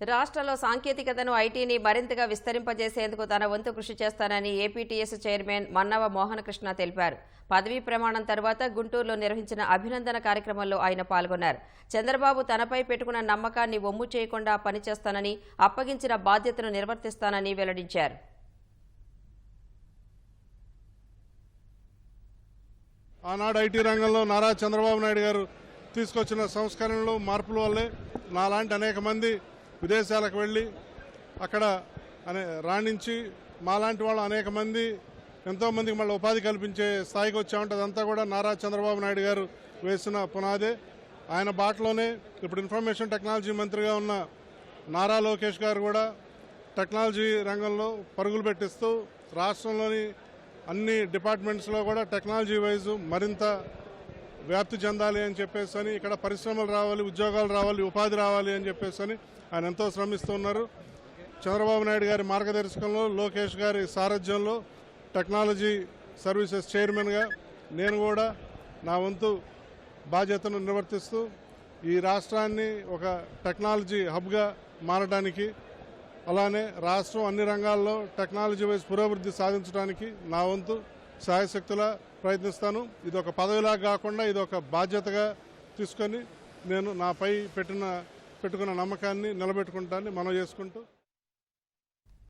రాష్ట్రంలో సాంకేతికతను ఐటీని మరింతగా విస్తరింపజేసేందుకు తన వంతు కృషి చేస్తానని ఏపీటీఎస్ చైర్మన్ మన్నవ మోహనకృష్ణ తెలిపారు. పదవీ ప్రమాణం తర్వాత గుంటూరులో నిర్వహించిన అభినందన కార్యక్రమంలో ఆయన పాల్గొన్నారు. చంద్రబాబు తనపై పెట్టుకున్న నమ్మకాన్ని ఒమ్ము చేయకుండా పనిచేస్తానని అప్పగించిన బాధ్యతను నిర్వర్తిస్తానని వెల్లడించారు. ఆనాడు ఐటీ రంగంలో నారా చంద్రబాబు నాయుడు గారు తీసుకొచ్చిన సంస్కరణలు మార్పుల వల్లే నాలాంటి అనేక మంది విదేశాలకు వెళ్ళి అక్కడ అనే రాణించి మాలాంటి వాళ్ళు అనేక మంది ఎంతోమందికి మళ్ళీ ఉపాధి కల్పించే స్థాయికి వచ్చామంటే అదంతా కూడా నారా చంద్రబాబు నాయుడు గారు వేసిన పునాదే. ఆయన బాటలోనే ఇప్పుడు ఇన్ఫర్మేషన్ టెక్నాలజీ మంత్రిగా ఉన్న నారా లోకేష్ గారు కూడా టెక్నాలజీ రంగంలో పరుగులు పెట్టిస్తూ రాష్ట్రంలోని అన్ని డిపార్ట్మెంట్స్లో కూడా టెక్నాలజీ వైజ్ మరింత వ్యాప్తి చెందాలి అని చెప్పేసి అని ఇక్కడ పరిశ్రమలు రావాలి ఉద్యోగాలు రావాలి ఉపాధి రావాలి అని చెప్పేసి అని ఆయన ఎంతో శ్రమిస్తున్నారు. చంద్రబాబు నాయుడు గారి మార్గదర్శకంలో లోకేష్ గారి సారథ్యంలో టెక్నాలజీ సర్వీసెస్ చైర్మన్గా నేను కూడా నా వంతు బాధ్యతను నిర్వర్తిస్తూ ఈ రాష్ట్రాన్ని ఒక టెక్నాలజీ హబ్గా మారడానికి అలానే రాష్ట్రం అన్ని రంగాల్లో టెక్నాలజీ వైజ్ పురోభివృద్ధి సాధించడానికి నా వంతు సాయశక్తులా ప్రయత్నిస్తాను. ఇది ఒక పదవిలా కాకుండా ఇది ఒక బాధ్యతగా తీసుకొని నేను నాపై పెట్టిన పెట్టుకున్న నమ్మకాన్ని నిలబెట్టుకుంటానని మనం చేసుకుంటూ